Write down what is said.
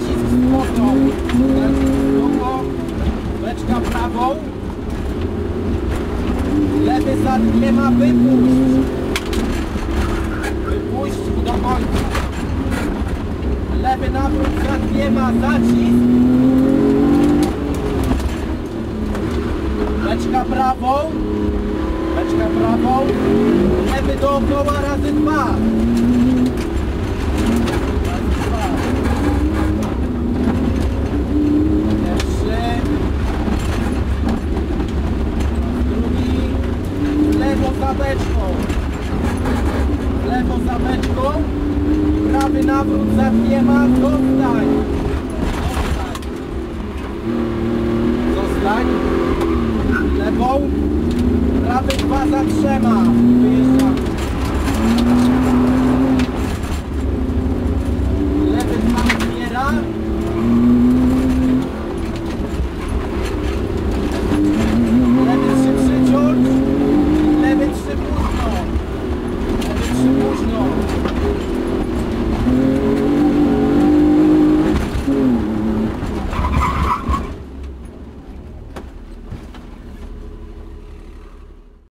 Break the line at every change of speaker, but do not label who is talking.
Nacisk z mocą. Długo. Beczka prawą. Lewy za dwiema wypuść. Wypuść do końca. Lewy nawrót za dwiema zacisk. Beczka prawą. Beczka prawą. Lewy dookoła razy dwa. Prawy nawrót za dwiema. Zostań. Zostań. Lewą. Prawy dwa za trzema. Wyjeżdżamy.